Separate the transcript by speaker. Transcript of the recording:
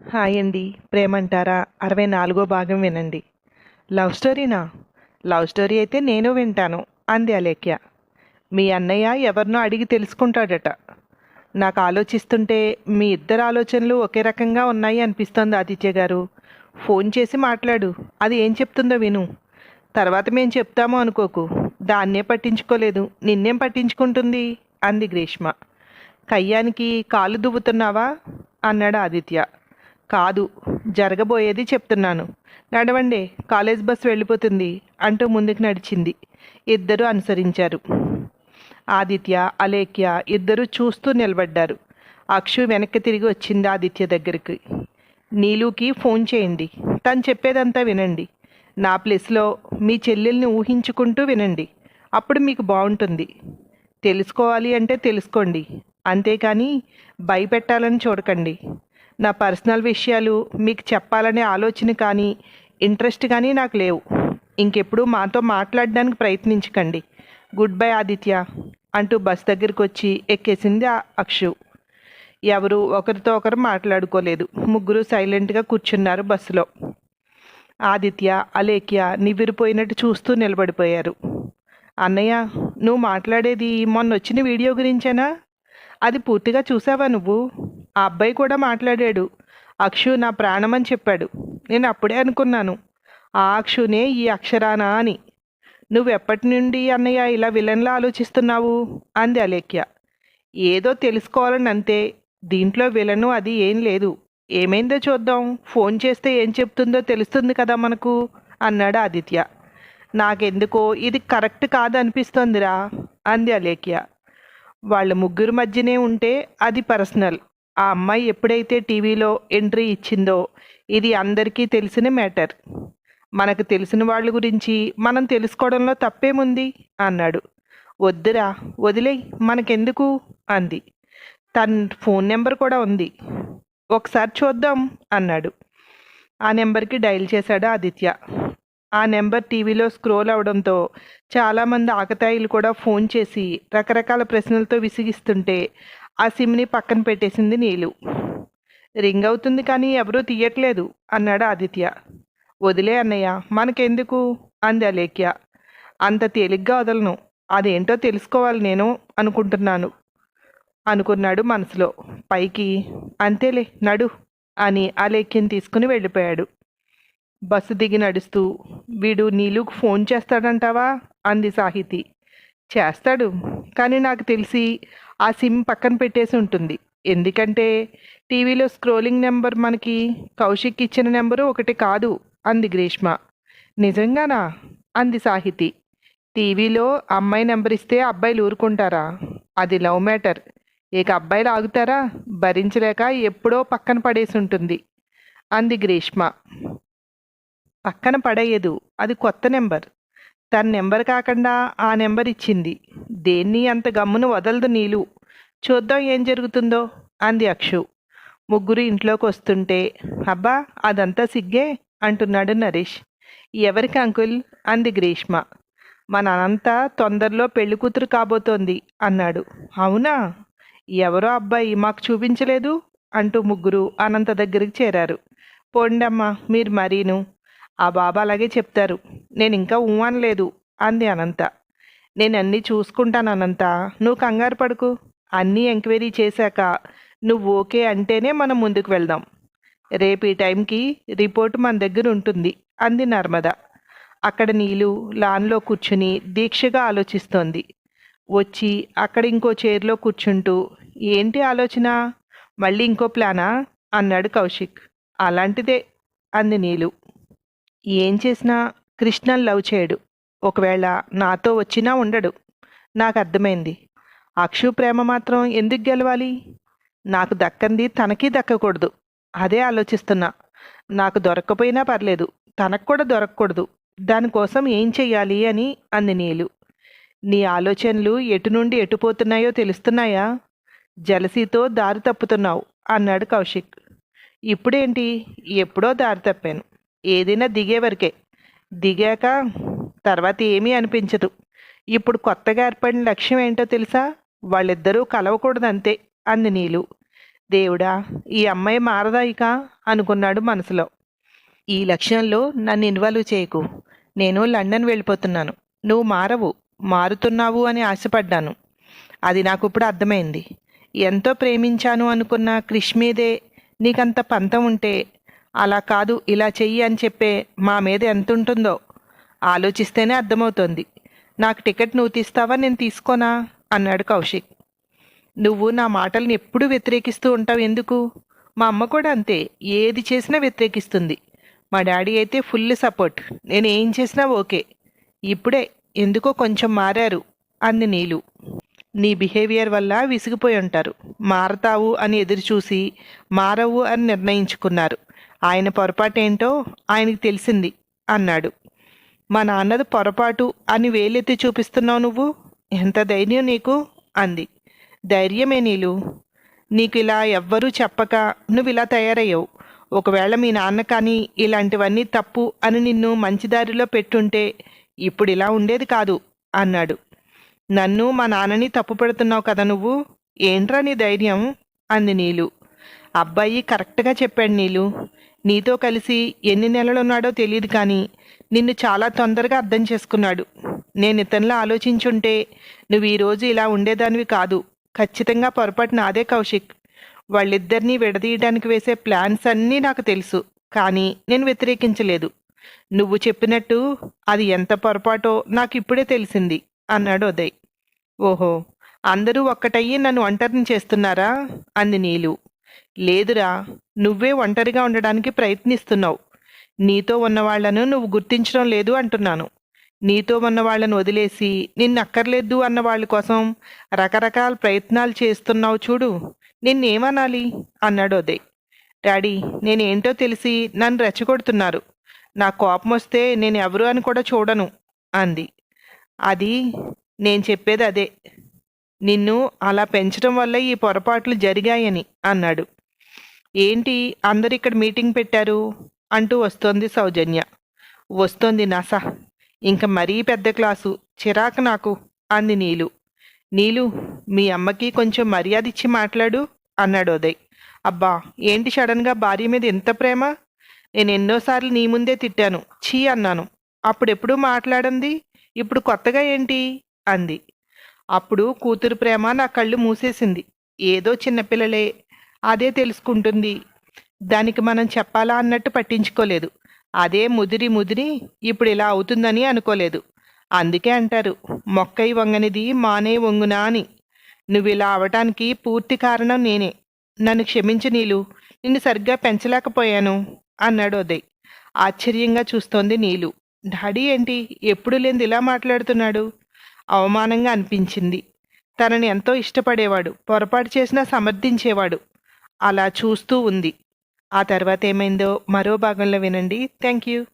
Speaker 1: Hi అండి ప్రేమంటారా? అరవై నాలుగో భాగం వినండి. లవ్ స్టోరీనా? లవ్ స్టోరీ అయితే నేను వింటాను అంది అలేఖ్య. మీ అన్నయ్య ఎవరినో అడిగి తెలుసుకుంటాడట. నాకు ఆలోచిస్తుంటే మీ ఇద్దరు ఆలోచనలు ఒకే రకంగా ఉన్నాయి అనిపిస్తోంది ఆదిత్య గారు. ఫోన్ చేసి మాట్లాడు అది ఏం చెప్తుందో విను. తర్వాత మేము చెప్తాము అనుకోకు. దాన్నే పట్టించుకోలేదు నిన్నేం పట్టించుకుంటుంది? అంది గ్రీష్మ. కయ్యానికి కాలు దువ్వుతున్నావా? అన్నాడు ఆదిత్య. కాదు జరగబోయేది చెప్తున్నాను. నడవండి కాలేజ్ బస్ వెళ్ళిపోతుంది అంటూ ముందుకు నడిచింది. ఇద్దరు అనుసరించారు. ఆదిత్య అలేఖ్య ఇద్దరు చూస్తూ నిలబడ్డారు. అక్షు వెనక్కి తిరిగి వచ్చింది ఆదిత్య దగ్గరికి. నీలుకి ఫోన్ చేయండి. తను చెప్పేదంతా వినండి. నా ప్లేస్లో మీ చెల్లెల్ని ఊహించుకుంటూ వినండి. అప్పుడు మీకు బాగుంటుంది. తెలుసుకోవాలి అంటే తెలుసుకోండి. అంతేకాని భయపెట్టాలని చూడకండి. నా పర్సనల్ విషయాలు మీకు చెప్పాలనే ఆలోచన కానీ ఇంట్రెస్ట్ కానీ నాకు లేవు. ఇంకెప్పుడు మాతో మాట్లాడడానికి ప్రయత్నించకండి. గుడ్ బై ఆదిత్య అంటూ బస్ దగ్గరికి వచ్చి ఎక్కేసింది అక్షు. ఎవరు ఒకరితో ఒకరు మాట్లాడుకోలేదు. ముగ్గురు సైలెంట్గా కూర్చున్నారు బస్సులో. ఆదిత్య అలేఖ్య నివ్విరిపోయినట్టు చూస్తూ నిలబడిపోయారు. అన్నయ్య నువ్వు మాట్లాడేది మొన్న వచ్చిన వీడియో గురించేనా? అది పూర్తిగా చూసావా నువ్వు? ఆ అబ్బాయి కూడా మాట్లాడాడు. అక్షు నా ప్రాణం అని చెప్పాడు. నేను అప్పుడే అనుకున్నాను. ఆ అక్షునే ఈ అక్షరానా అని. నువ్వు ఎప్పటి నుండి అన్నయ్య ఇలా విలన్లా ఆలోచిస్తున్నావు? అంది అలేఖ్య. ఏదో తెలుసుకోవాలని అంతే దీంట్లో విలను అది ఏం లేదు. ఏమైందో చూద్దాం. ఫోన్ చేస్తే ఏం చెప్తుందో తెలుస్తుంది కదా మనకు అన్నాడు ఆదిత్య. నాకెందుకో ఇది కరెక్ట్ కాదనిపిస్తోందిరా అంది అలేఖ్య. వాళ్ళ ముగ్గురు మధ్యనే ఉంటే అది పర్సనల్. ఆ అమ్మాయి ఎప్పుడైతే టీవీలో ఎంట్రీ ఇచ్చిందో ఇది అందరికీ తెలిసిన మ్యాటర్. మనకు తెలిసిన వాళ్ళ గురించి మనం తెలుసుకోవడంలో తప్పేముంది? అన్నాడు. వద్దురా వదిలేయ్ మనకెందుకు? అంది. తన ఫోన్ నెంబర్ కూడా ఉంది. ఒకసారి చూద్దాం అన్నాడు. ఆ నెంబర్కి డయల్ చేశాడు ఆదిత్య. ఆ నెంబర్ టీవీలో స్క్రోల్ అవడంతో చాలామంది ఆకతాయిలు కూడా ఫోన్ చేసి రకరకాల ప్రశ్నలతో విసిగిస్తుంటే ఆ సిమ్ని పక్కన పెట్టేసింది నీలు. రింగ్ అవుతుంది కానీ ఎవరూ తీయట్లేదు అన్నాడు ఆదిత్య. వదిలే అన్నయ్య మనకెందుకు? అంది అలేఖ్య. అంత తేలిగ్గా వదలను. అదేంటో తెలుసుకోవాలి నేను అనుకుంటున్నాను అనుకున్నాడు మనసులో. పైకి అంతేలే నడు అని అలేఖ్యం తీసుకుని వెళ్ళిపోయాడు. బస్సు దిగి నడుస్తూ వీడు నీలుకు ఫోన్ చేస్తాడంటావా? అంది సాహితి. చేస్తాడు కానీ నాకు తెలిసి ఆ సిమ్ పక్కన పెట్టేసి ఉంటుంది. ఎందుకంటే టీవీలో స్క్రోలింగ్ నెంబర్ మనకి కౌశిక్ ఇచ్చిన నెంబరు ఒకటి కాదు అంది గ్రీష్మ. నిజంగానా? అంది సాహితి. టీవీలో అమ్మాయి నెంబర్ ఇస్తే అబ్బాయిలు ఊరుకుంటారా? అది లవ్ మ్యాటర్. ఇక అబ్బాయిలు ఆగుతారా? భరించలేక ఎప్పుడో పక్కన పడేసి ఉంటుంది అంది గ్రీష్మ. పక్కన పడేయదు అది కొత్త నెంబర్. తన నెంబర్ కాకుండా ఆ నెంబర్ ఇచ్చింది. దేన్ని అంత గమ్మున వదలదు నీలు. చూద్దాం ఏం జరుగుతుందో అంది అక్షు. ముగ్గురు ఇంట్లోకి వస్తుంటే అబ్బా అదంతా సిగ్గే అంటున్నాడు నరేష్. ఎవరికి అంకుల్? అంది గ్రీష్మ. మన అనంత తొందరలో పెళ్ళి కూతురు కాబోతోంది అన్నాడు. అవునా? ఎవరో అబ్బాయి మాకు చూపించలేదు? అంటూ ముగ్గురు అనంత దగ్గరికి చేరారు. పోండమ్మా మీరు మరీను. ఆ బాబా అలాగే చెప్తారు. నేను ఇంకా ఊ అనలేదు అంది అనంత. నేను అన్నీ చూసుకుంటాను అనంత. నువ్వు కంగారు పడుకు. అన్నీ ఎంక్వైరీ చేశాక నువ్వు ఓకే అంటేనే మనం ముందుకు వెళ్దాం. రేపు ఈ టైంకి రిపోర్ట్ మన దగ్గర ఉంటుంది అంది నర్మద. అక్కడ నీళ్ళు లాన్లో కూర్చుని దీక్షగా ఆలోచిస్తోంది. వచ్చి అక్కడ ఇంకో చైర్లో కూర్చుంటూ ఏంటి ఆలోచన? మళ్ళీ ఇంకో ప్లానా? అన్నాడు కౌశిక్. అలాంటిదే అంది నీలు. ఏం చేసినా కృష్ణన్ లవ్ చేయడు. ఒకవేళ నాతో వచ్చినా ఉండడు. నాకు అర్థమైంది. అక్షు ప్రేమ మాత్రం ఎందుకు గెలవాలి? నాకు దక్కంది తనకి దక్కకూడదు. అదే ఆలోచిస్తున్నా. నాకు దొరక్కపోయినా పర్లేదు. తనకు కూడా దొరకకూడదు. దానికోసం ఏం చెయ్యాలి అని అంది నీలు. నీ ఆలోచనలు ఎటు నుండి ఎటు పోతున్నాయో తెలుస్తున్నాయా? జలసీతో దారి తప్పుతున్నావు అన్నాడు కౌశిక్. ఇప్పుడేంటి? ఎప్పుడో దారి తప్పాను. ఏదైనా దిగే వరకే దిగాక తర్వాత ఏమీ అనిపించదు. ఇప్పుడు కొత్తగా ఏర్పడిన లక్ష్యం ఏంటో తెలుసా? వాళ్ళిద్దరూ కలవకూడదు అంతే అంది నీలు. దేవుడా ఈ అమ్మాయి మారదా ఇక? అనుకున్నాడు మనసులో. ఈ లక్ష్యంలో నన్ను ఇన్వాల్వ్ చేయకు. నేను లండన్ వెళ్ళిపోతున్నాను. నువ్వు మారవు. మారుతున్నావు అని ఆశపడ్డాను. అది నాకు ఇప్పుడు అర్థమైంది. ఎంతో ప్రేమించాను అనుకున్న క్రిష్ మీదే నీకంత పంతం ఉంటే అలా కాదు ఇలా చెయ్యి అని చెప్పే మా మీద ఎంత ఉంటుందో ఆలోచిస్తేనే అర్థమవుతోంది. నాకు టికెట్ నువ్వు తీస్తావా నేను తీసుకోనా? అన్నాడు కౌశిక్. నువ్వు నా మాటల్ని ఎప్పుడూ వ్యతిరేకిస్తూ ఉంటావు ఎందుకు? మా అమ్మ కూడా అంతే ఏది చేసినా వ్యతిరేకిస్తుంది. మా డాడీ అయితే ఫుల్ సపోర్ట్. నేను ఏం చేసినా ఓకే. ఇప్పుడే ఎందుకో కొంచెం మారారు అంది నీలు. నీ బిహేవియర్ వల్ల విసిగిపోయి ఉంటారు. మారతావు అని ఎదురు చూసి మారవు అని నిర్ణయించుకున్నారు. ఆయన పొరపాటు ఏంటో ఆయనకి తెలిసింది అన్నాడు. మా నాన్నది పొరపాటు అని వేలెత్తి చూపిస్తున్నావు నువ్వు? ఎంత ధైర్యం నీకు? అంది. ధైర్యమే నీలు. నీకు ఇలా ఎవ్వరూ చెప్పక నువ్వు ఇలా తయారయ్యావు. ఒకవేళ మీ నాన్న కానీ ఇలాంటివన్నీ తప్పు అని నిన్ను మంచి దారిలో పెట్టుంటే ఇప్పుడు ఇలా ఉండేది కాదు అన్నాడు. నన్ను మా నాన్నని తప్పు పెడుతున్నావు కదా నువ్వు? ఏంట్రా నీ ధైర్యం? అంది నీలు. అబ్బాయి కరెక్ట్గా చెప్పాడు నీలు. నీతో కలిసి ఎన్ని నెలలున్నాడో తెలియదు కానీ నిన్ను చాలా తొందరగా అర్థం చేసుకున్నాడు. నేను ఇతనిలో ఆలోచించుంటే నువ్వు ఈరోజు ఇలా ఉండేదానివి కాదు. ఖచ్చితంగా పొరపాటు నాదే కౌశిక్. వాళ్ళిద్దరినీ విడదీయడానికి వేసే ప్లాన్స్ అన్నీ నాకు తెలుసు కానీ నేను వ్యతిరేకించలేదు. నువ్వు చెప్పినట్టు అది ఎంత పొరపాటో నాకు ఇప్పుడే తెలిసింది అన్నాడు ఉదయ్. ఓహో అందరూ ఒక్కటయ్యి నన్ను ఒంటరిని చేస్తున్నారా? అంది నీలు. లేదురా నువ్వే ఒంటరిగా ఉండడానికి ప్రయత్నిస్తున్నావు. నీతో ఉన్న వాళ్ళను నువ్వు గుర్తించడం లేదు అంటున్నాను. నీతో ఉన్న వాళ్ళను వదిలేసి నిన్నక్కర్లేదు అన్న వాళ్ళ కోసం రకరకాల ప్రయత్నాలు చేస్తున్నావు చూడు. నిన్నేమనాలి? అన్నాడు అదే. డాడీ నేనేంటో తెలిసి నన్ను రెచ్చగొడుతున్నారు. నా కోపం వస్తే నేను ఎవరు అని కూడా చూడను అంది. అది నేను చెప్పేది అదే. నిన్ను అలా పెంచడం వల్ల ఈ పొరపాట్లు జరిగాయని అన్నాడు. ఏంటి అందరు ఇక్కడ మీటింగ్ పెట్టారు? అంటూ వస్తోంది సౌజన్య. వస్తోంది నాసా. ఇంక మరీ పెద్ద క్లాసు. చిరాకు నాకు అంది నీలు. నీలు మీ అమ్మకి కొంచెం మర్యాద ఇచ్చి మాట్లాడు అన్నాడు ఉదయ్. అబ్బా ఏంటి సడన్గా భార్య మీద ఎంత ప్రేమ? నేను ఎన్నోసార్లు నీ ముందే తిట్టాను. చీ అన్నాను. అప్పుడెప్పుడు మాట్లాడంది? ఇప్పుడు కొత్తగా ఏంటి? అంది. అప్పుడు కూతురు ప్రేమ నా కళ్ళు మూసేసింది. ఏదో చిన్నపిల్లలే అదే తెలుసుకుంటుంది. దానికి మనం చెప్పాలా అన్నట్టు పట్టించుకోలేదు. అదే ముదిరి ముదిరి ఇప్పుడు ఇలా అవుతుందని అనుకోలేదు. అందుకే అంటారు మొక్కై వంగనిది మానే వంగునా అని. నువ్వు ఇలా అవటానికి పూర్తి కారణం నేనే. నన్ను క్షమించు నీలు. నిన్ను సరిగ్గా పెంచలేకపోయాను అన్నాడు ఉదయ్. ఆశ్చర్యంగా చూస్తోంది నీలు. డాడీ ఏంటి? ఎప్పుడు లేనిది ఇలా మాట్లాడుతున్నాడు? అవమానంగా అనిపించింది. తనని ఎంతో ఇష్టపడేవాడు పొరపాటు చేసినా సమర్థించేవాడు. అలా చూస్తూ ఉంది. ఆ తర్వాత ఏమైందో మరో భాగంలో వినండి. Thank you